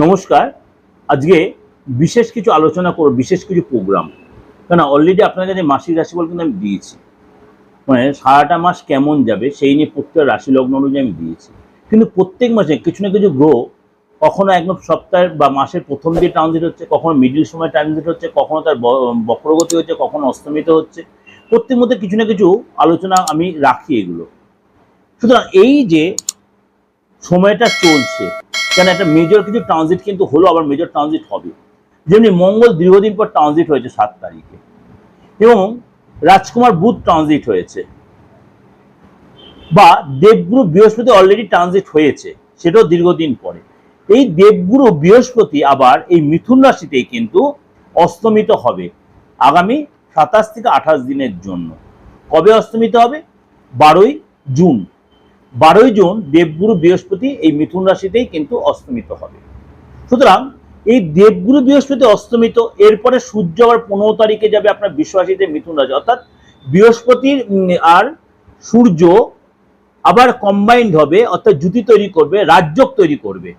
নমস্কার। আজকে বিশেষ কিছু আলোচনা করব, বিশেষ কিছু প্রোগ্রাম কেন অলরেডি আপনার কাছে মাসিক রাশিফল কিন্তু আমি দিয়েছি। মানে সারাটা মাস কেমন যাবে সেই নিয়ে প্রত্যেক রাশি লগ্ন অনুযায়ী আমি দিয়েছি। কিন্তু প্রত্যেক মাসে কিছু না কিছু গ্রহ কখনো একদম সপ্তাহের বা মাসের প্রথম দিয়ে ট্রানজিট হচ্ছে, কখনো মিডিল সময় ট্রানজিট হচ্ছে, কখনো তার বক্রগতি হচ্ছে, কখনো অস্তমিত হচ্ছে। প্রত্যেক মধ্যে কিছু না কিছু আলোচনা আমি রাখি এগুলো। সুতরাং এই যে সময়টা চলছে কেন একটা মেজর কিছু ট্রানজিট কিন্তু হলো, আবার মেজর ট্রানজিট হবে। যেমনি মঙ্গল দীর্ঘদিন পর ট্রানজিট হয়েছে সাত তারিখে, এবং রাজকুমার বুধ ট্রানজিট হয়েছে, বা দেবগুরু বৃহস্পতি অলরেডি ট্রানজিট হয়েছে, সেটাও দীর্ঘদিন পরে। এই দেবগুরু বৃহস্পতি আবার এই মিথুন রাশিতেই কিন্তু অস্তমিত হবে, আগামী সাতাশ থেকে আঠাশ দিনের জন্য। কবে অস্তমিত হবে? বারোই জুন। বারোই জুন দেবগুরু বৃহস্পতি এই মিথুন রাশিতেই কিন্তু অস্তমিত হবে। সুতরাং এই দেবগুরু বৃহস্পতি অস্তমিত, এরপরে সূর্য আবার পনেরো তারিখে যাবে আপনার বিশ্বরাশিতে মিথুন রাশি। অর্থাৎ বৃহস্পতির আর সূর্য আবার কম্বাইন্ড হবে, অর্থাৎ জুতি তৈরি করবে রাজ্যক তৈরি করবে।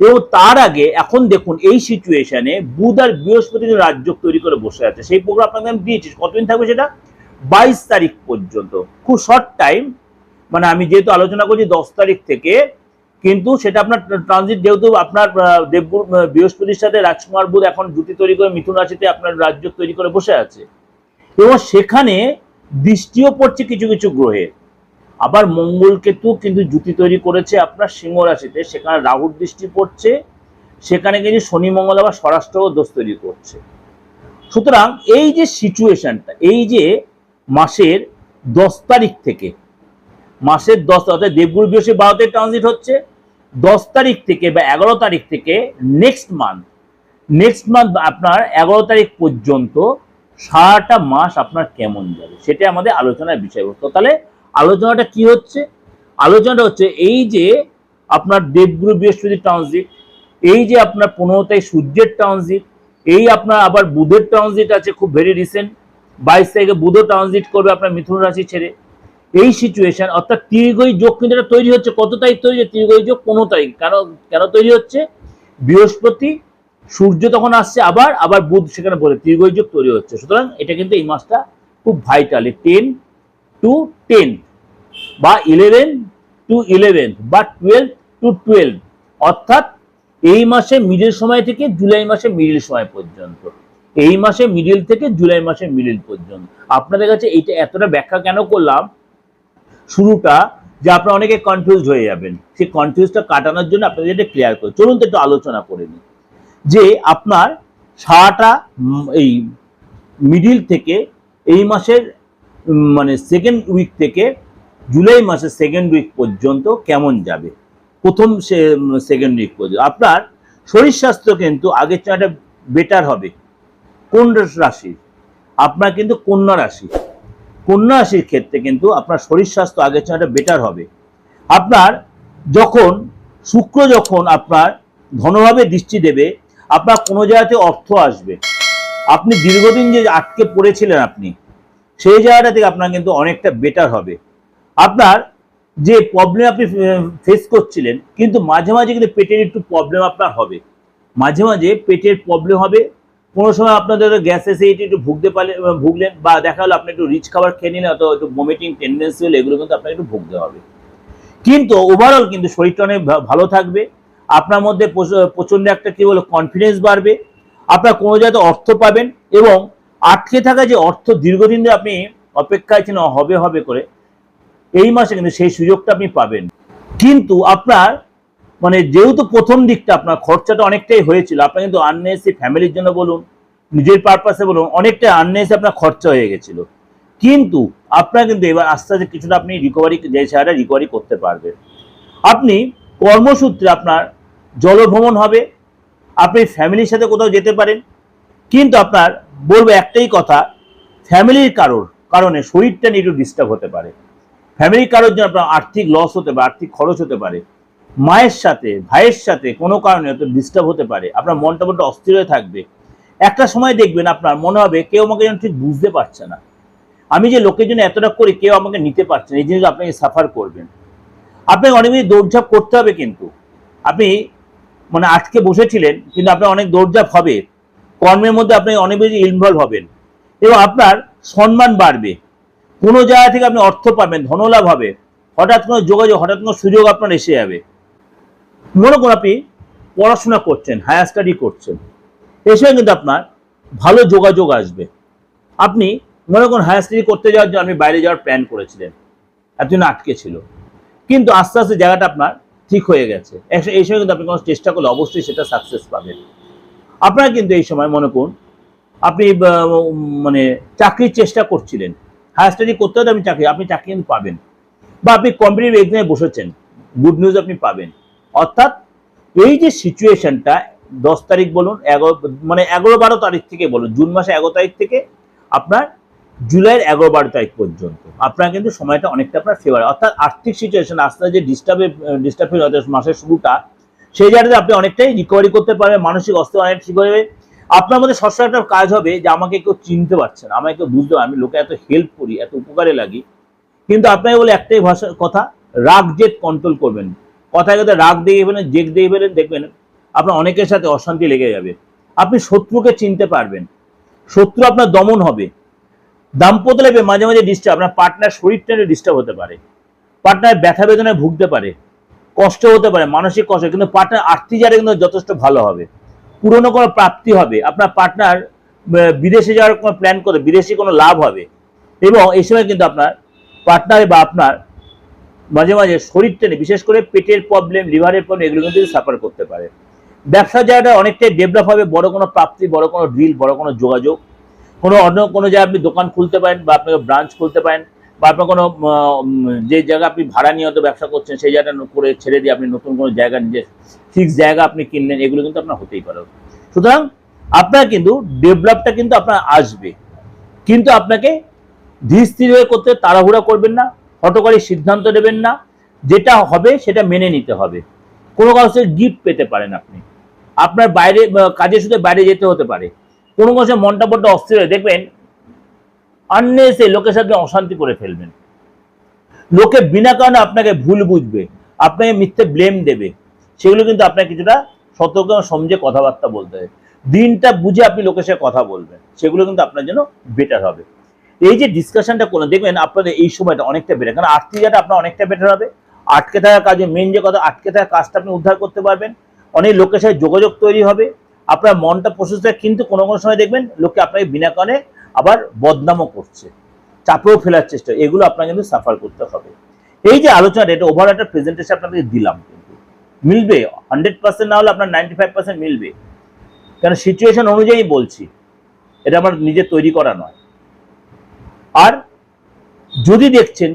এবং তার আগে এখন দেখুন এই সিচুয়েশনে বুধ আর বৃহস্পতি রাজ্যক তৈরি করে বসে আছে। সেই প্রোগ্রাম আপনাকে আমি দিয়েছি। কতদিন থাকবে সেটা? বাইশ তারিখ পর্যন্ত। খুব শর্ট টাইম মানে আমি যেহেতু আলোচনা করছি দশ তারিখ থেকে, কিন্তু সেটা আপনার ট্রানজিট যেহেতু আপনার দেবগুরু বৃহস্পতির সাথে রাজকুমার বুধ এখন জুতি তৈরি করে মিথুন রাশিতে আপনার রাজ্য তৈরি করে বসে আছে। এবং সেখানে দৃষ্টিও পড়ছে কিছু কিছু গ্রহের আবার মঙ্গল কেতু কিন্তু জুতি তৈরি করেছে আপনার সিংহ রাশিতে, সেখানে রাহুর দৃষ্টি পড়ছে, সেখানে কিন্তু শনি, মঙ্গল আবার স্বরাষ্ট্র দোষ তৈরি করছে। সুতরাং এই যে সিচুয়েশনটা এই যে মাসের দশ তারিখ থেকে মাসের দশ অর্থাৎ দেবগুরু বৃহস্পতি বারোতে ট্রানজিট হচ্ছে। দশ তারিখ থেকে বা এগারো তারিখ থেকে নেক্সট মান্থ নেক্সট মান্থ আপনার এগারো তারিখ পর্যন্ত সারাটা মাস আপনার কেমন যাবে সেটা আমাদের আলোচনার বিষয়বস্তু। তাহলে আলোচনাটা কি হচ্ছে? আলোচনাটা হচ্ছে এই যে আপনার দেবগুরু বৃহস্পতি ট্রানজিট এই যে আপনার পনেরো তারিখ সূর্যের ট্রানজিট এই আপনার আবার বুধের ট্রানজিট আছে, খুব ভেরি রিসেন্ট বাইশ তারিখে বুধও ট্রানজিট করবে আপনার মিথুন রাশি ছেড়ে। এই সিচুয়েশন অর্থাৎ তীর্ঘই যোগ কিন্তু এটা তৈরি হচ্ছে। কত তারিখ তৈরি হচ্ছে? তীর্ঘই যোগ পনেরো তারিখ কেন কেন তৈরি হচ্ছে? বৃহস্পতি, সূর্য তখন আসছে আবার আবার বুধ সেখানে বলে তীর্ঘই যোগ তৈরি হচ্ছে। সুতরাং এটা কিন্তু এই মাসটা খুব ভাইটাল টেন টু টেন বা ইলেভেন টু ইলেভেন বা টুয়েলভ টু টুয়েলভ অর্থাৎ এই মাসে মিডিল সময় থেকে জুলাই মাসে মিডিল সময় পর্যন্ত। এই মাসে মিডিল থেকে জুলাই মাসে মিডিল পর্যন্ত। আপনাদের কাছে এইটা এতটা ব্যাখ্যা কেন করলাম? শুরুটা যে আপনারা অনেকে কনফিউজ হয়ে যাবেন। সেই কনফিউজটা কাটানোর জন্য আপনাদের এটা ক্লিয়ার করে। চলুন তো একটু আলোচনা করে নিই। যে আপনার সারাটা এই মিডিল থেকে এই মাসের মানে সেকেন্ড উইক থেকে জুলাই মাসের সেকেন্ড উইক পর্যন্ত কেমন যাবে? প্রথম সেকেন্ড উইক পর্যন্ত। আপনার শরীর স্বাস্থ্য কিন্তু আগের চেয়ে বেটার হবে। কোন রাশি আপনার কিন্তু কন্যা রাশি। কন্যা রাশির ক্ষেত্রে কিন্তু আপনার শরীর স্বাস্থ্য আগের চেয়ে বেটার হবে। আপনার যখন, শুক্র যখন আপনার ধনভাবে দৃষ্টি দেবে, আপনার কোনো জায়গাতে অর্থ আসবে। আপনি দীর্ঘদিন যে আটকে পড়েছিলেন আপনি, সেই জায়গাটা থেকে আপনার কিন্তু অনেকটা বেটার হবে। আপনার যে প্রবলেম আপনি ফেস করছিলেন, কিন্তু মাঝে মাঝে কিন্তু পেটের একটু প্রবলেম আপনার হবে। মাঝে মাঝে পেটের প্রবলেম হবে কোনো সময় আপনাদের গ্যাস এসিডিটি একটু ভুগতে পারলে ভুগলেন বা দেখা হলো আপনি একটু রিচ খাবার খেয়ে নিলেন, অথবা একটু ভমিটিং টেন্ডেন্সি হলে এগুলো কিন্তু আপনাকে একটু ভুগতে হবে। কিন্তু ওভারঅল কিন্তু শরীরটা অনেক ভালো থাকবে, আপনার মধ্যে প্রচ- প্রচণ্ড একটা কি বলে কনফিডেন্স বাড়বে, আপনার কোনো জায়গাতে অর্থ পাবেন এবং আটকে থাকা যে অর্থ দীর্ঘদিন ধরে আপনি অপেক্ষায় ছিলেন, হবে হবে করে, এই মাসে কিন্তু সেই সুযোগটা আপনি পাবেন। কিন্তু আপনার মানে যেহেতু প্রথম দিকটা আপনার খরচাটা অনেকটাই হয়েছিল, আপনার কিন্তু আননেসি ফ্যামিলির জন্য বলুন, নিজের পারপাসে বলুন অনেকটাই আননেসি আপনার খরচা হয়ে গেছিল। কিন্তু আপনার কিন্তু এবার আস্তে আস্তে কিছুটা আপনি রিকভারি যে সেটা রিকভারি করতে পারবেন। আপনি কর্মসূত্রে আপনার জলভ্রমণ হবে, আপনি ফ্যামিলির সাথে কোথাও যেতে পারেন, কিন্তু আপনার বলব একটাই কথা ফ্যামিলির কারোর কারণে শরীরটা নিয়ে একটু ডিস্টার্ব হতে পারে। ফ্যামিলির কারোর জন্য আপনার আর্থিক লস হতে পারে, আর্থিক খরচ হতে পারে। মায়ের সাথে, ভাইয়ের সাথে কোনো কারণে হয়তো ডিস্টার্ব হতে পারে। আপনার মনটা মনটা অস্থির হয়ে থাকবে। একটা সময় দেখবেন আপনার মনে হবে কেউ আমাকে যেন ঠিক বুঝতে পারছে না। আমি যে লোকের জন্য এতটা করি, কেউ আমাকে নিতে পারছে না। এই জিনিস আপনাকে সাফার করবেন। আপনাকে অনেক বেশি দৌড়ঝাঁপ করতে হবে কিন্তু। আপনি মানে আটকে বসেছিলেন, কিন্তু আপনার অনেক দৌড়ঝাঁপ হবে। কর্মের মধ্যে আপনি অনেক বেশি ইনভলভ হবেন। এবং আপনার সম্মান বাড়বে। কোনো জায়গা থেকে আপনি অর্থ পাবেন, ধনলাভ হবে। হঠাৎ কোনো যোগাযোগ, হঠাৎ কোনো সুযোগ আপনার এসে যাবে। মনে করুন আপনি পড়াশোনা করছেন হায়ার স্টাডি করছেন এসে কিন্তু আপনার ভালো যোগাযোগ আসবে। আপনি মনে করুন হায়ার স্টাডি করতে যাওয়ার জন্য আপনি বাইরে যাওয়ার প্ল্যান করেছিলেন, এতদিন আটকে ছিল। কিন্তু আস্তে আস্তে জায়গাটা আপনার ঠিক হয়ে গেছে। এই সময় কিন্তু আপনি কোনো চেষ্টা করলে অবশ্যই সেটা সাকসেস পাবেন। আপনারা কিন্তু এই সময় মনে করুন আপনি মানে চাকরির চেষ্টা করছিলেন। হায়ার স্টাডি করতে হলে আপনি চাকরি আপনি চাকরি কিন্তু পাবেন। বা আপনি কম্পিটিভ এক্সামে বসেছেন গুড নিউজ আপনি পাবেন। অর্থাৎ এই যে সিচুয়েশনটা দশ তারিখ বলুন, এগারো মানে এগারো বারো তারিখ থেকে বলুন, জুন মাসে এগারো তারিখ থেকে আপনার জুলাইয়ের এগারো বারো তারিখ পর্যন্ত। আপনার কিন্তু সময়টা অনেকটা আপনার ফেভার অর্থাৎ আর্থিক সিচুয়েশন আস্তে যে ডিস্টার্বে ডিস্টার্ব হতে মাসের শুরুটা, সেই জায়গাটাতে আপনি অনেকটাই রিকভারি করতে পারবেন, মানসিক অস্ত্র অনেক ঠিক হয়ে আপনার মধ্যে সবসময় একটা কাজ হবে যে আমাকে কেউ চিনতে পারছে না, আমাকে কেউ বুঝতে আমি লোকে এত হেল্প করি, এত উপকারে লাগি। কিন্তু আপনাকে বলে একটাই ভাষা কথা, রাগ জেদ কন্ট্রোল করবেন। কথায় কথা রাগ দিয়ে ফেলেন, জেদ দিয়ে ফেলেন, দেখবেন আপনার অনেকের সাথে অশান্তি লেগে যাবে। আপনি শত্রুকে চিনতে পারবেন। শত্রু আপনার দমন হবে। দাম্পত্য লাইফে মাঝে মাঝে ডিস্টার্ব আপনার পার্টনার শরীরটা ডিস্টার্ব হতে পারে। পার্টনার ব্যথা বেদনায় ভুগতে পারে। কষ্ট হতে পারে, মানসিক কষ্ট, কিন্তু পার্টনার আর্থিক জায়গায় কিন্তু যথেষ্ট ভালো হবে। পুরনো কোনো প্রাপ্তি হবে। আপনার পার্টনার বিদেশে যাওয়ার কোনো প্ল্যান করে, বিদেশি কোনো লাভ হবে। এবং এই সময় কিন্তু আপনার পার্টনার বা আপনার মাঝে মাঝে শরীর টেনে বিশেষ করে পেটের প্রবলেম লিভারের প্রবলেম এগুলো কিন্তু সাফার করতে পারে। ব্যবসার জায়গাটা অনেকটাই ডেভেলপ হবে, বড় কোনো প্রাপ্তি, বড় কোনো ডিল বড় কোনো যোগাযোগ। কোনো অন্য কোনো জায়গায় আপনি দোকান খুলতে পারেন বা আপনাকে ব্রাঞ্চ খুলতে পারেন বা আপনার কোনো যে জায়গা আপনি ভাড়া নিয়ে হয়তো ব্যবসা করছেন, সেই জায়গাটা করে ছেড়ে দিয়ে আপনি নতুন কোনো জায়গা নিজে ফিক্স জায়গা আপনি কিনলেন, এগুলো কিন্তু আপনার হতেই পারে। সুতরাং আপনার কিন্তু ডেভেলপটা কিন্তু আপনার আসবে। কিন্তু আপনাকে ধীর স্থির হয়ে করতে তাড়াহুড়া করবেন না। হটকারী সিদ্ধান্ত নেবেন না। যেটা হবে সেটা মেনে নিতে হবে। কোনো কাউকে গিফট পেতে পারেন আপনি। আপনার বাইরে কাজের সাথে বাইরে যেতে হতে পারে। কোনো কাছে মনটা বড্ড অস্থির হয়ে, দেখবেন আননেসে লোকের সাথে অশান্তি করে ফেলবেন। লোকে বিনা কারণে আপনাকে ভুল বুঝবে, আপনাকে মিথ্যে ব্লেম দেবে। সেগুলো কিন্তু আপনাকে কিছুটা সতর্ক সমঝে কথাবার্তা বলতে হবে। দিনটা বুঝে আপনি লোকের সাথে কথা বলবেন। সেগুলো কিন্তু আপনার জন্য বেটার হবে। এই যে ডিসকাশনটা করলেন দেখবেন আপনাদের এই সময়টা অনেকটা বেটার কারণ আর্থিক জায়গাটা আপনার অনেকটা বেটার হবে। আটকে থাকা কাজে মেন যে কথা, আটকে থাকা কাজটা আপনি উদ্ধার করতে পারবেন। অনেক লোকের সাথে যোগাযোগ তৈরি হবে। আপনার মনটা প্রশস্ত কিন্তু কোনো কোনো সময় দেখবেন লোকে আপনাকে বিনা কারণে আবার বদনামও করছে। চাপেও ফেলার চেষ্টা, এগুলো আপনাকে কিন্তু সাফার করতে হবে। এই যে আলোচনাটা, এটা ওভার একটা প্রেজেন্টেশন আপনাকে দিলাম কিন্তু। মিলবে হান্ড্রেড পার্সেন্ট না হলে আপনার নাইনটি ফাইভ পার্সেন্ট মিলবে। কেন সিচুয়েশন অনুযায়ী বলছি, এটা আমার নিজে তৈরি করা নয়। আর যদি দেখছেন,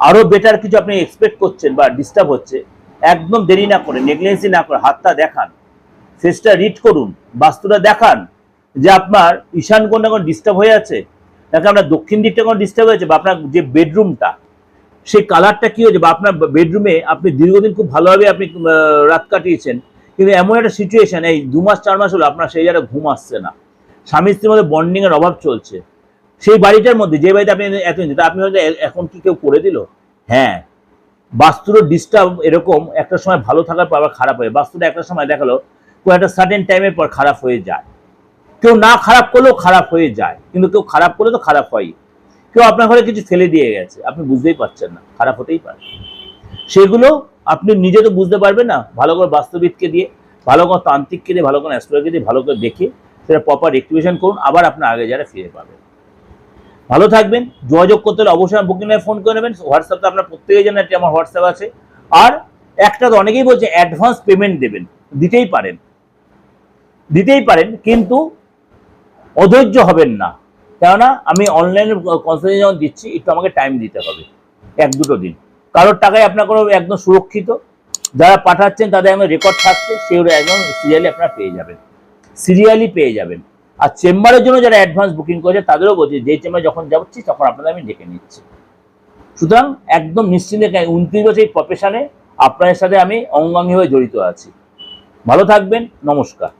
আরও বেটার কিছু আপনি এক্সপেক্ট করছেন বা ডিস্টার্ব হচ্ছে, একদম দেরি না করে নেগলেন্সি না করে হাতটা দেখান। ফেসটা রিড করুন, বাস্তুটা দেখান যে আপনার ঈশান কোনটা কোনো ডিস্টার্ব হয়ে আছে, নাকি আপনার দক্ষিণ দিকটা কোনো ডিস্টার্ব হয়েছে বা আপনার যে বেডরুমটা সেই কালারটা কি হয়েছে বা আপনার বেডরুমে আপনি দীর্ঘদিন খুব ভালোভাবে আপনি রাত কাটিয়েছেন, কিন্তু এমন একটা সিচুয়েশন এই দু মাস, চার মাস হলো আপনার সেই জায়গায় ঘুম আসছে না। স্বামী স্ত্রীর মধ্যে বন্ডিং এর অভাব চলছে। সেই বাড়িটার মধ্যে, যে বাড়িতে আপনি এত তা আপনি হয়তো এখন কি কেউ করে দিল? হ্যাঁ। বাস্তুর ডিস্টার্ব এরকম, একটা সময় ভালো থাকার পর আবার খারাপ হয়ে, বাস্তুটা একটা সময় দেখাল কোনো একটা সার্টেন টাইমের পর খারাপ হয়ে যায়। কেউ না খারাপ করলেও খারাপ হয়ে যায়, কিন্তু কেউ খারাপ করলে তো খারাপ হয় কেউ আপনার ঘরে কিছু ফেলে দিয়ে গেছে, আপনি বুঝতেই পারছেন না, খারাপ হতেই পারে। সেগুলো আপনি নিজে তো বুঝতে পারবেন না, ভালো করে বাস্তুবিদকে দিয়ে, ভালো করে তান্ত্রিককে দিয়ে, ভালো করে অ্যাস্ট্রোলজি দিয়ে, ভালো করে দেখে, সেটা প্রপার রেক্টিভেশন করুন, আবার আপনার আগে যারা ফিরে পাবেন। ভালো থাকবেন, যোগাযোগ করতে হলে অবশ্যই আমার বুকিং ফোন করে নেবেন হোয়াটসঅ্যাপে আপনার প্রত্যেকেই জানেন একটি আমার হোয়াটসঅ্যাপ আছে। আর একটা তো অনেকেই বলছে অ্যাডভান্স পেমেন্ট দেবেন, দিতেই পারেন দিতেই পারেন, কিন্তু অধৈর্য হবেন না। কেননা আমি অনলাইনে কনসালটেশন যখন দিচ্ছি, একটু আমাকে টাইম দিতে হবে, এক দুটো দিন। কারোর টাকায় আপনার কোনো একদম সুরক্ষিত, যারা পাঠাচ্ছেন তাদের একদম রেকর্ড থাকছে সেগুলো একদম সিরিয়ালি আপনারা পেয়ে যাবেন সিরিয়ালি পেয়ে যাবেন। আর চেম্বারের জন্য যারা অ্যাডভান্স বুকিং করেছে, তাদেরও বলছি, যে চেম্বারে যখন যাচ্ছি, তখন আপনাদের আমি ডেকে নিচ্ছি। সুতরাং একদম নিশ্চিন্তে উনত্রিশ বছর এই প্রফেশনে আপনাদের সাথে আমি অঙ্গাঙ্গি হয়ে জড়িত আছি। ভালো থাকবেন, নমস্কার।